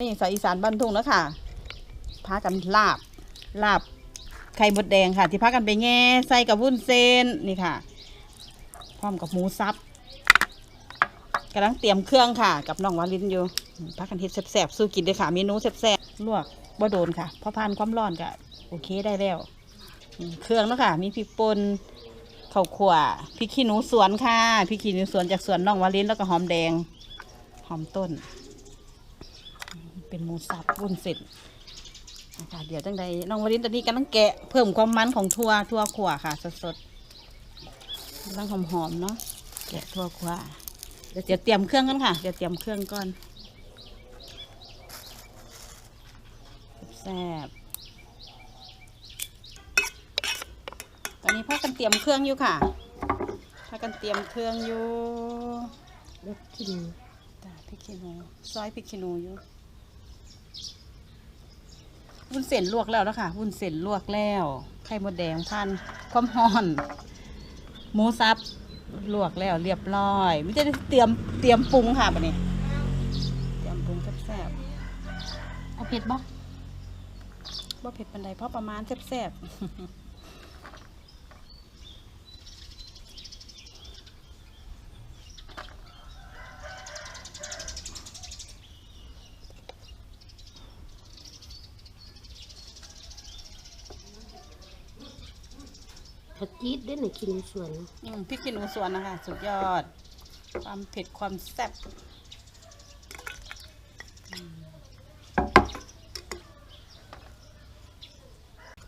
นี่สายอีสานบ้านทุ่งแล้วค่ะพากันลาบ ลาบไข่มดแดงค่ะ ที่พากันไปแง่ใส่กับวุ้นเส้นนี่ค่ะ พร้อมกับหมูสับกำลังเตรียมเครื่องค่ะ กับน้องวาลินอยู่พากันเฮ็ดแซ่บๆสู้กินเลยค่ะเมนูแซ่บๆลวกบ่โดนค่ะพราะผ่านความร้อนก็โอเคได้แล้ว เครื่องเนาะค่ะ มีพริกป่นข้าวขั่วพริกขี้หนูสวนค่ะพริกขี้หนูสวนจากสวนน้องวาลินแล้วก็หอมแดงหอมต้น เป็นหมูสับวุ้นเส้นนะคะเดี๋ยวจังใดน้องวรินตอนนี้กำลังแกะเพิ่มความมันของทั่วทั่วขวค่ะ สดๆกำลังหอมๆเนาะแกะทั่วขวเดี๋ยวเตรียมเครื่องกันค่ะเดี๋ยวเตรียมเครื่องก่อนแซ่บตอนนี้พากันเตรียมเครื่องอยู่ค่ะพากันเตรียมเครื่องอยู่เล็กขี้หนูจ้าพริกขี้หนูซอยพริกขี้หนูอยู่ วุ้นเส้นลวกแล้วนะคะวุ้นเส้นลวกแล้วไข่มดแดงพันความห่อน หมูสับลวกแล้วเรียบร้อยไม่ได้เตรียมเตรียมปรุงค่ะบันนี้ เตรียมปรุงแซ่บเอาเผ็ดบ่ๆบ่เผ็ดปันใดเพราะประมาณแซ่บๆ ผักจี๊ดได้หนึ่งขี้หนูสวนอืมพริกขี้หนูสวนนะคะ สุดยอด ความเผ็ดความแซ่บอืม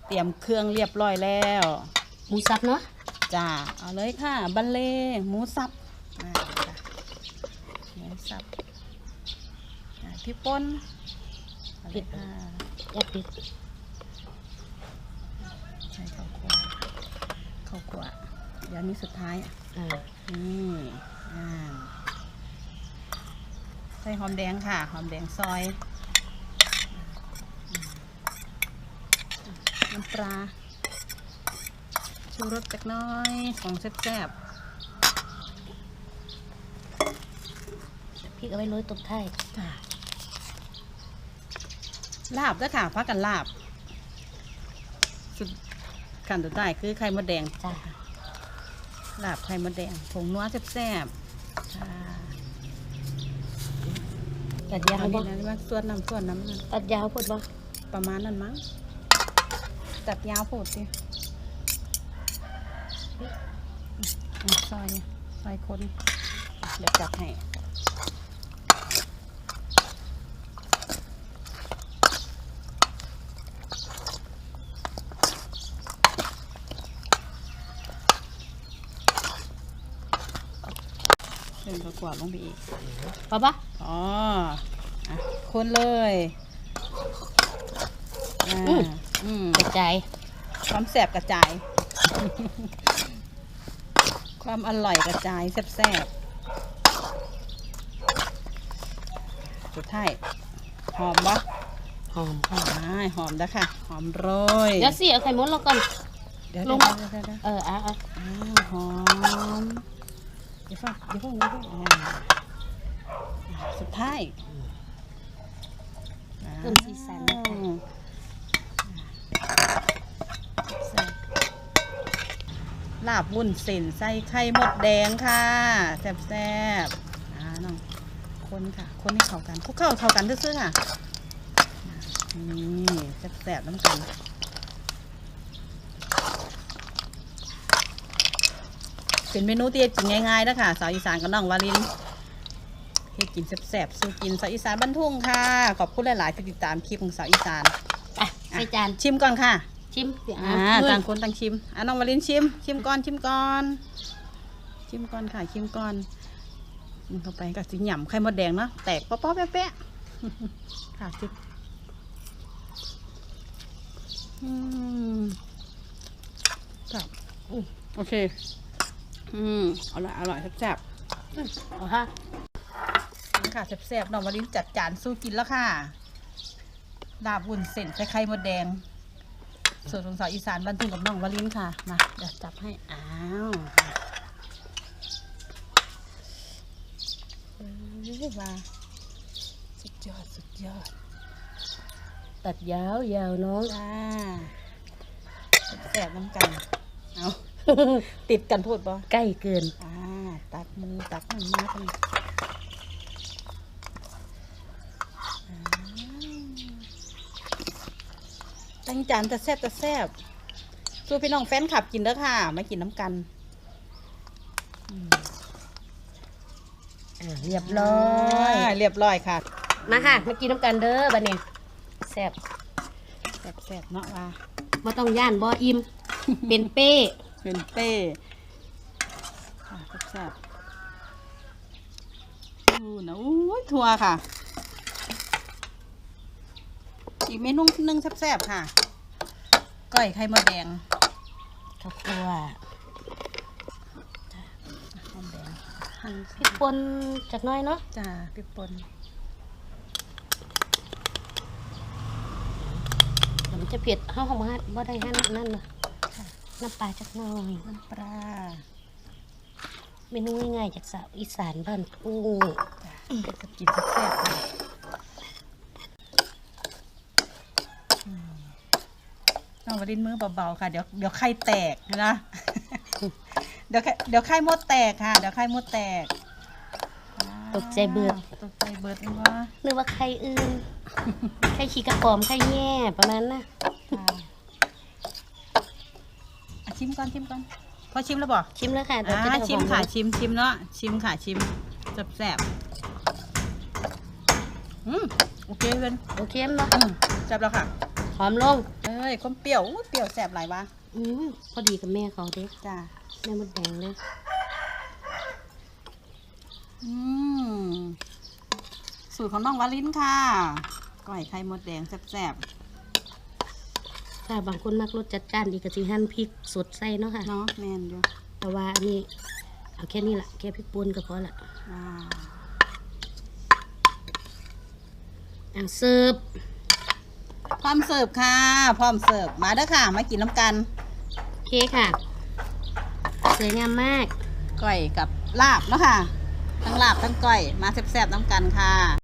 เตรียมเครื่องเรียบร้อยแล้ว หมูสับเนาะจ้าเอาเลยค่ะ บัลเล่หมูสับอ่าค่ะหมูสับอ่าพี่ป้นเอาเลยค่ะอย่าเผ็ด ใส่ข้าวคั่วข้าวคั่ว เดี๋ยวนี้สุดท้ายอ่านี่อ่าใส่หอมแดงค่ะ หอมแดงซอยอืมน้ำปลาชูรสจักหน้อยของแซ่บพริกเอาไว้โรยตบท้ายๆจ้ะลาบด้วยค่ะพักกันลาบสุดขั้นสุดท้ายคือไข่มดแดงจ้า ลาบไข่มดแดงผงนัวแซ่บๆค่ะตัดยาวเอาบ่ดีนะว่าส่วนน้ำส่วนน้ำนั่นตัดยาวพดบ่ประมาณนั้นมั้งจัดยาวโพดสิอะซอยซอยคนเดี๋ยวจัดให้ เพิ่มประกวาดลงไปอีกพอบ่อ๋ออะคนเลยอ่าอืมกระจายความแสบกระจาย ความอร่อยกระจายแซ่บๆสุดท้ายหอมปะหอมหอมอ่าหอมแล้วค่ะ หอมโรยเดี๋ยวสิเอาไข่มดลงก่อน เดี๋ยวลเดี๋ยวงเดี๋ยวเดี๋ยวเดี๋ยวเอออะอะอ้าวหอม เดี๋ยวฟังเดี๋ยวฟังเดี๋ยวฟังอ่าอ่าสุดท้ายเพิ่มสีสันอ้าวแซ่บลาบวุ้นเส้นใส่ไข่มดแดงค่ะแซ่บแซ่บๆอ่าน้องคนค่ะ คนให้เข้ากันคลุกเข้าเข้ากันซื่อๆค่ะนี่แซ่บแซ่บๆน้ำกัน เป็นเมนูที่เฮ็ดกินง่ายๆนะคะสาวอีสานกับน้องวาลินเฮ็ดกินแซ่บๆสู้กินสาวอีสานบ้านทุ่งค่ะ ขอบคุณหลายๆที่ติดตามคลิปของสาวอีสานอะใส่จานชิมก่อนค่ะ ชิมเดี๋ยวอ่าอะต่างคนต่างชิมอะน้องวาลินชิม ชิมก่อนชิมก่อน ชิมก่อนค่ะชิมก่อนกินเข้าไปกับสีหย่ำไข่มดแดงเนาะแตกป๊อๆแป๊ะๆค่ะชิมอืมครับอืมโอเค อืมอร่อยอร่อยแซ่บๆเอาค่ะนี่ค่ะแซ่บๆน้องวาลินจัดจานสู้กินแล้วค่ะลาบวุ้นเส้นใส่ไข่มดแดงส่วนของสาวอีสานบ้านทุ่งกับน้องวาลินค่ะมาเดี๋ยวจับให้อ้าวเอ้ยว่าสุดยอดสุดยอด ตัดยาวยาวๆน้องจ้าแสบน้ำกันเอา ติดกันพูดบ่ใกล้เกิน อ่า ตักหมูตักหนึ่งมากันอ่าตั้งจานแต่แซ่บแต่แซ่บสู้พี่น้องแฟนขับกินเด้อค่ะ มากินน้ำกันอ่าเรียบร้อยาเรียบร้อยค่ะ มาค่ะมากินน้ำกันเด้อบัดนี้แซ่บแซ่บแซ่บเนาะว่าบ่ต้องย่านบ่อิ่มเป็นเป้ เป็นเป้ค่ะแซ่บๆอู้นะอู้ยทัวค่ะ อีกเมนูหนึงแซ่บๆค่ะก้อยไข่มดแดงข้าวคั่วหอมแดงหั่นพริกป่นจักหน้อยเนาะจ้าพริกป่นเดี๋ยวมันจะเผ็ดเฮาเฮาบ่ฮัดบ่ได้หั่นนั่นน่ะ น้ำปลาจักหน้อย น้ำปลาเมนูง่ายๆจากสาวอีสานบ้านทุ่งก็จะกินแซ่บๆค่ะอืมเอาวรินมือเบาๆค่ะ เดี๋ยวเดี๋ยวไข่แตกนะเดี๋ยวไข่เดี๋ยวไข่มดแตกค่ะ เดี๋ยวไข่มดแตก ตกใจเบิดตกใจเบิดนะว่าหรือว่าใครอื่นใครขี้กระปอมใครแย่ประมาณน่ะค่ะอะ ชิมก่อนชิมก่อนพอชิมแล้วบอกชิมแล้วค่ะเดี๋ยวจะอ่าได้ชิมหอค่ะๆชิมชิมเนาะชิมค่ะชิมแซ่บๆอืมโอเคเว้นโอเคมั้ยอืมแซ่บแล้วค่ะหอมลงเอ้ยความเปรี้ยวอุ๊ยเปรี้ยวแซ่บหลายวะอืมพอดีกับแม่เขาเด้จ้าแม่มดแดงเลยอืมสูตรของน้องวาลินค่ะก้อยไข่มดแดงแซ่บ ถ้าบางคนมักรสจัดจ้านดีก็สิหั่นพริกสดใส่เนาะค่ะๆเนาะแมนอยู่แต่ว่าอันนี้เอาแค่นี้ละแค่พริกป่นก็พอละอ่าอะเสิร์ฟพร้อมเสิร์ฟค่ะ พร้อมเสิร์ฟมาเด้อค่ะ มากินน้ำกันโอเคค่ะ สวยงามมาก ก้อยกับลาบเนาะค่ะ ทั้งลาบทั้งก้อยมาแซ่บๆน้ำกันค่ะ